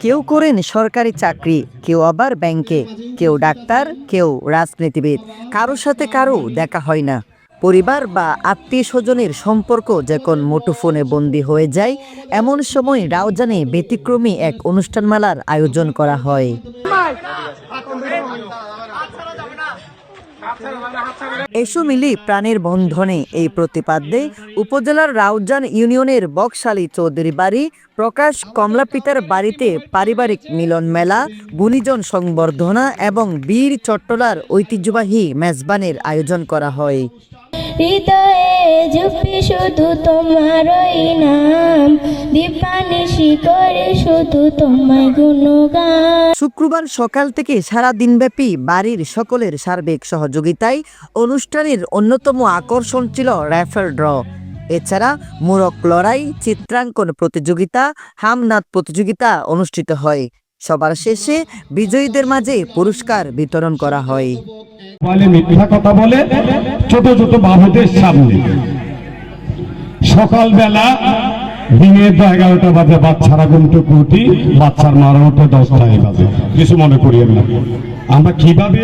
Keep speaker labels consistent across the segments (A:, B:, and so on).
A: কেউ করেন সরকারি চাকরি, কেউ আবার ব্যাংকে, কেউ ডাক্তার, কেউ রাজনীতিবিদ। কারও সাথে কারও দেখা হয় না। পরিবার বা আত্মীয় স্বজনের সম্পর্ক যখন মুঠোফোনে বন্দী হয়ে যায়, এমন সময় রাউজানে ব্যতিক্রমী এক অনুষ্ঠানমালার আয়োজন করা হয়। এসো মিলি, প্রাণের বন্ধনে এই প্রতিপাদ্যে উপজেলার রাউজান ইউনিয়নের বকশালী চৌধুরী বাড়ি, প্রকাশ কমলাপিতার বাড়িতে পারিবারিক মিলন মেলা, গুণীজন সংবর্ধনা এবং বীর চট্টলার ঐতিহ্যবাহী মেজবানের আয়োজন করা হয়।
B: হৃদয়ে শুধু তোমারই নাম। দীপানিশি করে শুধু গুণগান।
A: শুক্রবার সকাল থেকে সারা দিনব্যাপী বাড়ির সকলের সার্বিক সহযোগিতায় অনুষ্ঠানের অন্যতম আকর্ষণ ছিল র্যাফেল ড্র। এছাড়া মোরক লড়াই, চিত্রাঙ্কন প্রতিযোগিতা, হামনাদ প্রতিযোগিতা অনুষ্ঠিত হয়। সবার শেষে বিজয়ীদের মাঝে পুরস্কার বিতরণ করা হয়।
C: কথা বলে, ছোট ছোট বাবুদের সামনে। সকালবেলা তো এগারোটা বাজে, বাচ্চারা কিন্তু বাচ্চার বাজে। কিছু মনে করিয়েন না। আমরা কীভাবে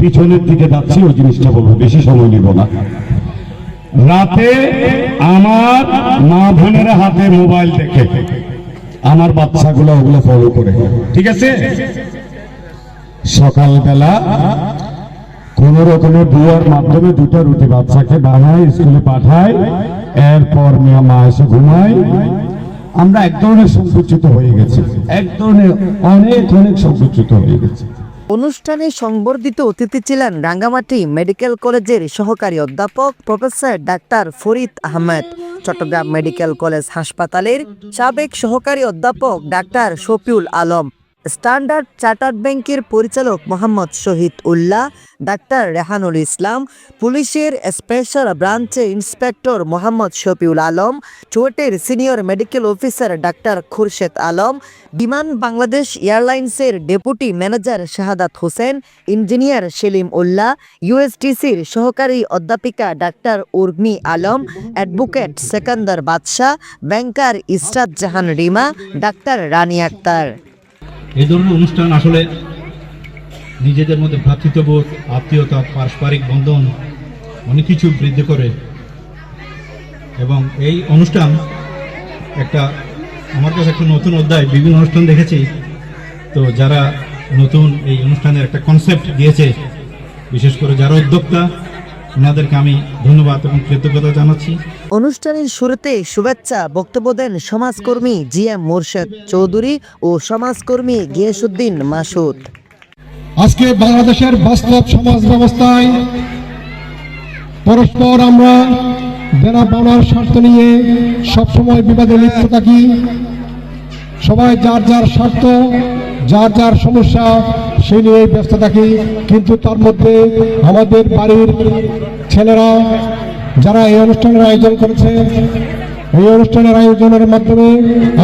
C: পিছনের দিকে যাচ্ছি, ওই জিনিসটা বলব, বেশি সময় নিব না। রাতে আমার মা বোনের হাতে মোবাইল দেখে। আমার বাচ্চাগুলো ওগুলো ফলো করে। ঠিক আছে? সকালবেলা কোন রকমের দুয়ার মাধ্যমে দুটো রুটি বাচ্চাকে বানায়, স্কুলে পাঠায়, এরপর মিয়া মা এসে ঘুমায়। আমরা এক ধরনের সংকুচিত হয়ে গেছি। এক ধরনের অনেক অনেক সংকুচিত হয়ে গেছে।
A: অনুষ্ঠানে সংবর্ধিত অতিথি ছিলেন রাঙ্গামাটি মেডিকেল কলেজের সহকারী অধ্যাপক professor doctor Farid Ahmed. Chattogram medical college হাসপাতালের সাবেক সহকারী অধ্যাপক doctor Shafiul Alam. Standard chartered ব্যাংকের পরিচালক মোহাম্মদ শহীদ উল্লাহ, ডাক্তার রেহানুল ইসলাম, পুলিশের স্পেশাল ব্রাঞ্চের inspector Mohammad Shafiul Alam চুয়েটের senior medical officer doctor Khurshed Alam, Biman Bangladesh এয়ারলাইন্সের deputy manager Shahadat Hossain engineer Selim Ullah ইউএসটিসির সহকারী অধ্যাপিকা doctor Urmi Alam advocate Sekandar Badshah banker Israt Jahan Rima, doctor Rani Akhtar.
D: এই ধরনের অনুষ্ঠান আসলে নিজেদের মধ্যে ভ্রাতৃত্ববোধ, আত্মীয়তা, পারস্পরিক বন্ধন অনেক কিছু বৃদ্ধি করে। এবং এই অনুষ্ঠান একটা, আমার কাছে একটা নতুন অধ্যায়, বিভিন্ন অনুষ্ঠান দেখেছি। তো যারা নতুন এই অনুষ্ঠানের একটা কনসেপ্ট দিয়েছে, বিশেষ করে যারা উদ্যোক্তা ওনাদেরকে আমি ধন্যবাদ এবং কৃতজ্ঞতা জানাচ্ছি।
A: অনুষ্ঠানের শুরুতে শুভেচ্ছা বক্তব্য দেন সমাজকর্মী জি এম মোর্শেদ চৌধুরী ও সমাজকর্মী গিয়াসুদ্দিন মাসুদ।
E: আজকে বাংলাদেশের বাস্তব সমাজ ব্যবস্থায় পরস্পর আমরা দেনা পাওনার স্বার্থ নিয়ে সবসময় বিবাদে লিপ্ত থাকি। সবাই যার যার স্বার্থ যার যার সমস্যা সে নিয়ে ব্যস্ত থাকি। কিন্তু তার মধ্যে আমাদের বাড়ির ছেলেরা যারা এই অনুষ্ঠানের আয়োজন করেছে, এই অনুষ্ঠানের আয়োজনের মাধ্যমে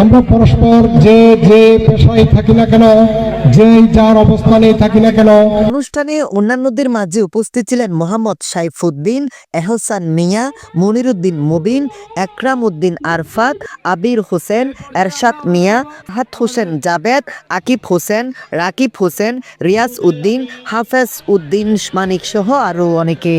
E: আমরা পরস্পর যে যে পেশায় থাকি না কেন যে যার অবস্থানে থাকি না কেন
A: অনুষ্ঠানে অন্যান্যদের মাঝে উপস্থিত ছিলেন মোহাম্মদ সাইফুদ্দিন, এহসান মিয়া, মনিরুদ্দিন মুবিন, একরাম উদ্দিন আরফাত, আবির হোসেন, এরশাদ মিয়া হাত হোসেন জাবেদ, আকিব হোসেন, রাকিব হোসেন, রিয়াজ উদ্দিন, হাফেজ উদ্দিন মানিক সহ আরও অনেকে।